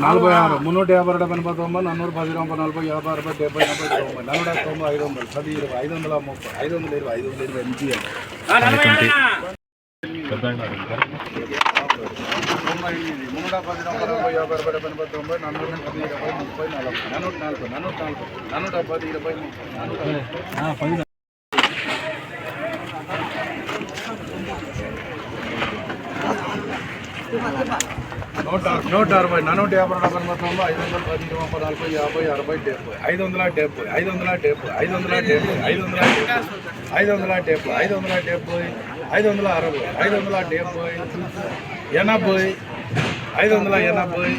నలభై ఆరు మున్నూట యాభై రెండు ఎనభై తొంభై నన్నూరు పది తొంభై నలభై యాభై అరవై డెబ్బై ఎనభై తొంభై నలభై తొంభై ఐదు వందలు పది ఇరవై ఐదు వందల ముప్పై ఐదు వందల ఇరవై ఐదు వందల ఇరవై ఎనిమిది తొంభై ఎనిమిది మున్నూట పది తొంభై నలభై యాభై అరవై డెబ్బై ఎనభై తొంభై నన్నూట పది ఇరవై ముప్పై నలభై నన్నూట నలభై నన్నూట నలభై నన్నూట పది ఇరవై ముప్పై నన్నూట నూట నూట అరవై నూట యాభై వందల తొంభై ఐదు వందల పది ఇరవై నలభై యాభై అరవై డెబ్బై ఐదు వందల డెబ్బై ఐదు వందల డెబ్బై ఐదు వందల డెబ్బై ఐదు వందల ఐదు వందల డెబ్బై ఐదు వందల డెబ్బై ఐదు వందల అరవై ఐదు వందల డెబ్బై ఎనభై ఐదు వందల ఎనభై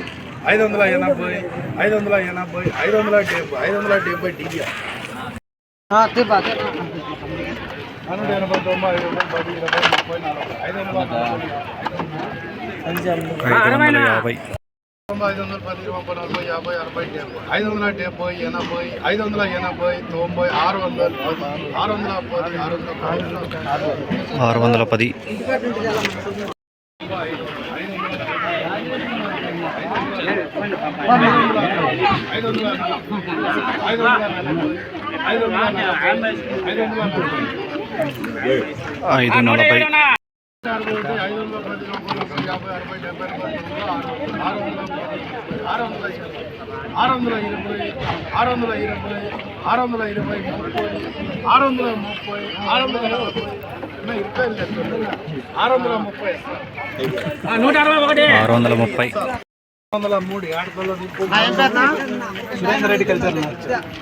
ఐదు వందల ఎనభై ఐదు వందల ఎనభై ఐదు వందల డెబ్బై ఐదు వందల డెబ్బై డిఆర్ నూట ఎనభై తొంభై ఐదు వందల పది ఇరవై ముప్పై నలభై ఐదు వందల యాభై ఐదు వందల పది ముప్పై నలభై యాభై. అరవై డెబ్బై ఐదు వందల డెబ్బై ఎనభై ఐదు వందల ఎనభై తొంభై ఆరు వందలు ఆరు వందల పది. ఆరు వందల ఆరు వందల పది. ఐదు వందల ఐదు వందల ఐదు వందల ఐదు వందల ఐదు నలభై ఆరు వందల ఇరవై ఆరు వందల ఇరవై ఆరు వందల ఇరవై ముప్పై ఆరు వందల ముప్పై ఆరు వందల ఇరవై. ఆరు వందల ముప్పై. ఆరు వందల ముప్పై. వందల మూడు Surender Reddy culture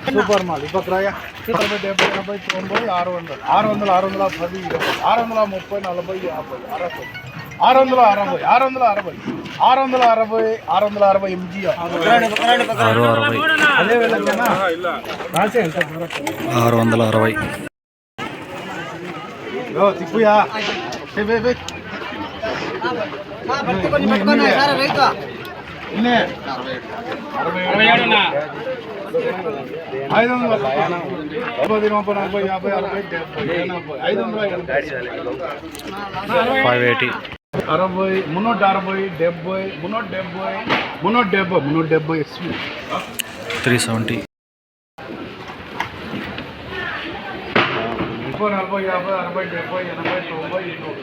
super mall ఇప్పక్రాయ అరవై డెబ్బై ఎనభై తొంభై ఆరు వందలు ఆరు వందల ఆరు వందల పది ఇరవై ఆరు వందల ముప్పై నలభై యాభై అరవై ఆరు వందల అరవై ఆరు వందల అరవై ఆరు వందల అరవై ఆరు వందల అరవై ఎంజీ ఆరు అరవై అదే వెళ్ళకేనా ఎంత ఆరు వందల అరవై తిప్పుయా ఐదు వందల పది ముప్పై నలభై యాభై అరవై డెబ్బై ఎనభై ఐదు వందల అరవై మున్నూట అరవై డెబ్బై మున్నూట డెబ్బై మున్నూట డెబ్బై మున్నూట డెబ్బై త్రీ సెవెంటీ. ముప్పై నలభై యాభై అరవై డెబ్బై ఎనభై తొంభై ఇన్నూరు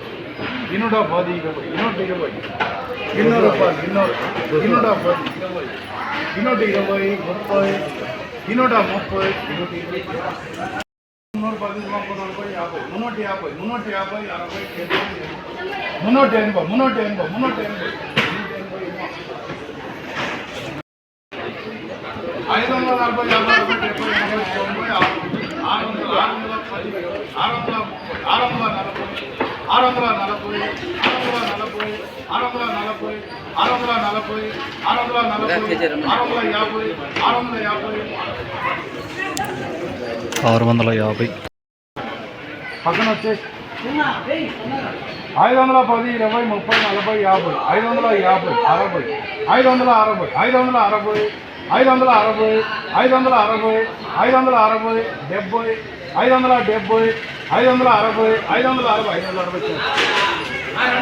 ఇన్నూట పది ఇరవై ఇన్నూట ఇరవై ఇన్నూరు రూపాయలు ఇన్నూరు ఇన్నూట పది ఇరవై ఇన్నూట ఇరవై ముప్పై ఇన్నూట ముప్పై ఇన్నూట ఇరవై మున్నూట పది ముప్పై నలభై యాభై మున్నూట యాభై మున్నూట యాభై అరవై డెబ్బై ఎనభై. మున్నూట ఎనభై మున్నూట ఎనభై మున్నూట ఎనభై మున్నూట ఎనభై ఎనభై. ఐదు వందల నలభై యాభై అరవై డెబ్బై ఎనభై తొంభై ఆరు ఆరు వందల ఆరు వందల పది ఆరు వందల ముప్పై ఆరు వందల నలభై ఆరు వందల నలభై ఆరు వందల నలభై ఆరు వందల నలభై ఆరు వందల నలభై ఆరు వందల నలభై ఆరు వందల యాభై ఆరు వందల యాభై. ఆరు వందల యాభై. పక్కన వచ్చేసి ఐదు వందల పది ఇరవై ముప్పై నలభై యాభై ఐదు వందల యాభై అరవై ఐదు వందల అరవై ఐదు వందల అరవై ఐదు వందల అరవై ఐదు వందల అరవై ఐదు వందల అరవై డెబ్బై ఐదు వందల డెబ్బై ఐదు వందల అరవై ఐదు వందల అరవై ఐదు వందల అరవై.